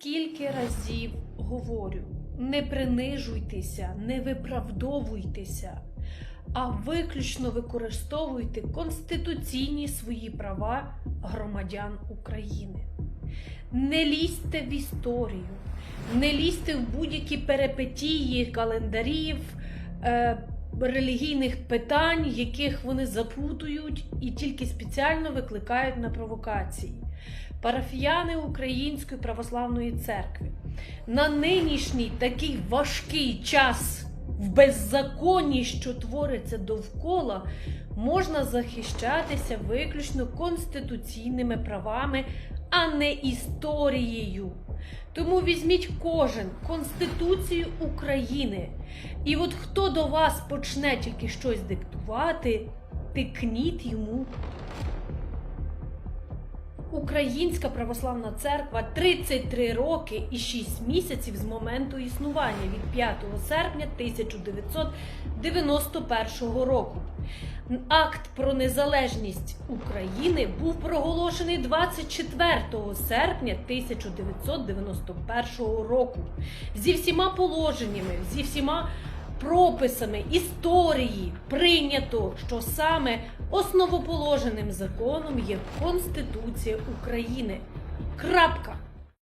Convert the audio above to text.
Скільки разів говорю, не принижуйтеся, не виправдовуйтеся, а виключно використовуйте конституційні свої права громадян України. Не лізьте в історію, не лізьте в будь-які перипетії календарів, е, релігійних питань, яких вони запутують і тільки спеціально викликають на провокації. Парафіяни Української православної церкви на нинішній такий важкий час в беззаконні, що твориться довкола, можна захищатися виключно конституційними правами, а не історією. Тому візьміть кожен Конституцію України. І от хто до вас почне тільки щось диктувати, тикніть йому. Українська православна церква 33 роки і 6 місяців з моменту існування від 5 серпня 1991 року. Акт про незалежність України був проголошений 24 серпня 1991 року зі всіма положеннями, зі всіма прописами історії прийнято, що саме основоположеним законом є Конституція України. Крапка.